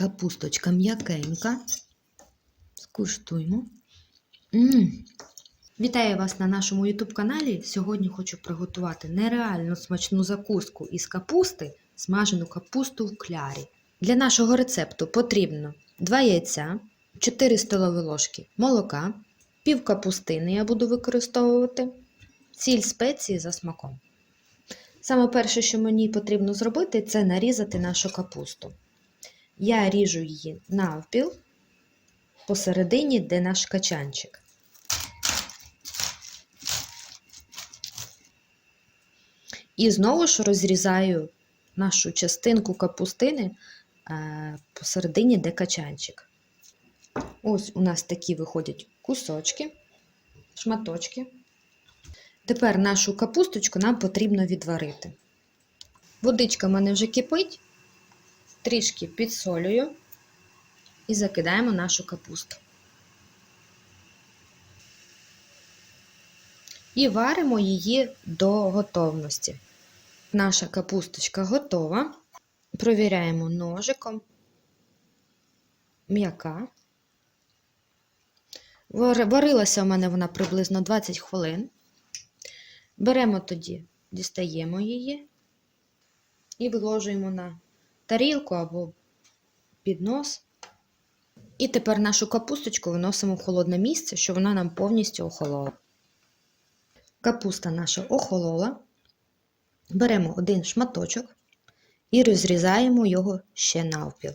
Капусточка м'якенька. Скуштуємо. М. Вітаю вас на нашому YouTube каналі. Сьогодні хочу приготувати нереально смачну закуску із капусти, смажену капусту в клярі. Для нашого рецепту потрібно 2 яйця, 4 столові ложки молока, пів капустини я буду використовувати, сіль спеції за смаком. Саме перше, що мені потрібно зробити, це нарізати нашу капусту. Я ріжу її навпіл посередині, де наш качанчик. І знову ж розрізаю нашу частинку капустини е, посередині, де качанчик. Ось у нас такі виходять кусочки, шматочки. Тепер нашу капусточку нам потрібно відварити. Водичка в мене вже кипить, трішки підсолюю і закидаємо нашу капусту. І варимо її до готовності. Наша капусточка готова. Провіряємо ножиком. М'яка. Варилася у мене вона приблизно 20 хвилин. Беремо тоді, дістаємо її і виложуємо на тарілку або піднос. І тепер нашу капусточку виносимо в холодне місце, щоб вона нам повністю охолола. Капуста наша охолола. Беремо один шматочок і розрізаємо його ще навпіл.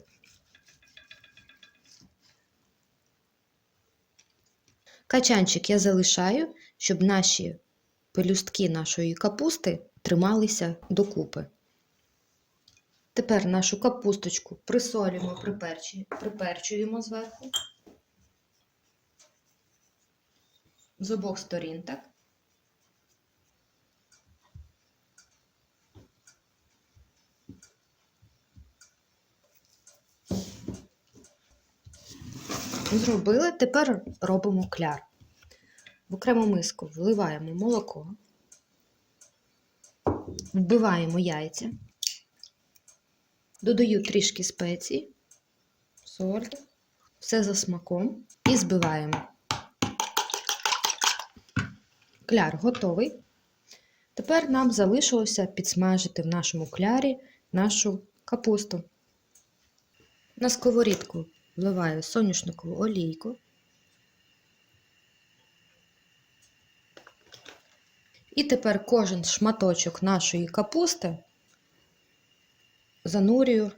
Качанчик я залишаю, щоб наші пелюстки нашої капусти трималися докупи. Тепер нашу капусточку присолюємо, приперчуємо, зверху. З обох сторін, так? Зробили, тепер робимо кляр. В окрему миску вливаємо молоко, вбиваємо яйця, додаю трішки спецій, соль, все за смаком і збиваємо. Кляр готовий. Тепер нам залишилося підсмажити в нашому клярі нашу капусту. На сковорідку вливаю соняшникову олійку. І тепер кожен шматочок нашої капусти занурюю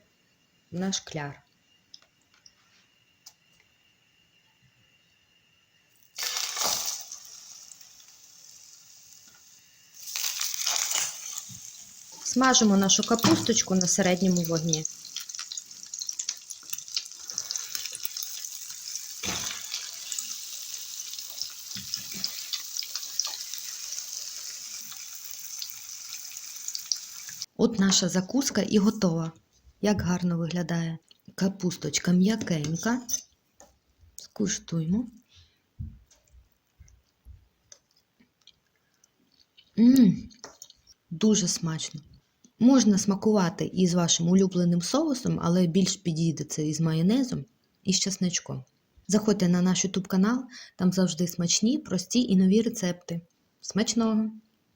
в наш кляр. Смажимо нашу капусточку на середньому вогні. От наша закуска і готова. Як гарно виглядає. Капусточка м'якенька. Скуштуємо. Ммм, дуже смачно. Можна смакувати із вашим улюбленим соусом, але більш підійде це із майонезом і з чесничком. Заходьте на наш YouTube канал, там завжди смачні, прості і нові рецепти. Смачного!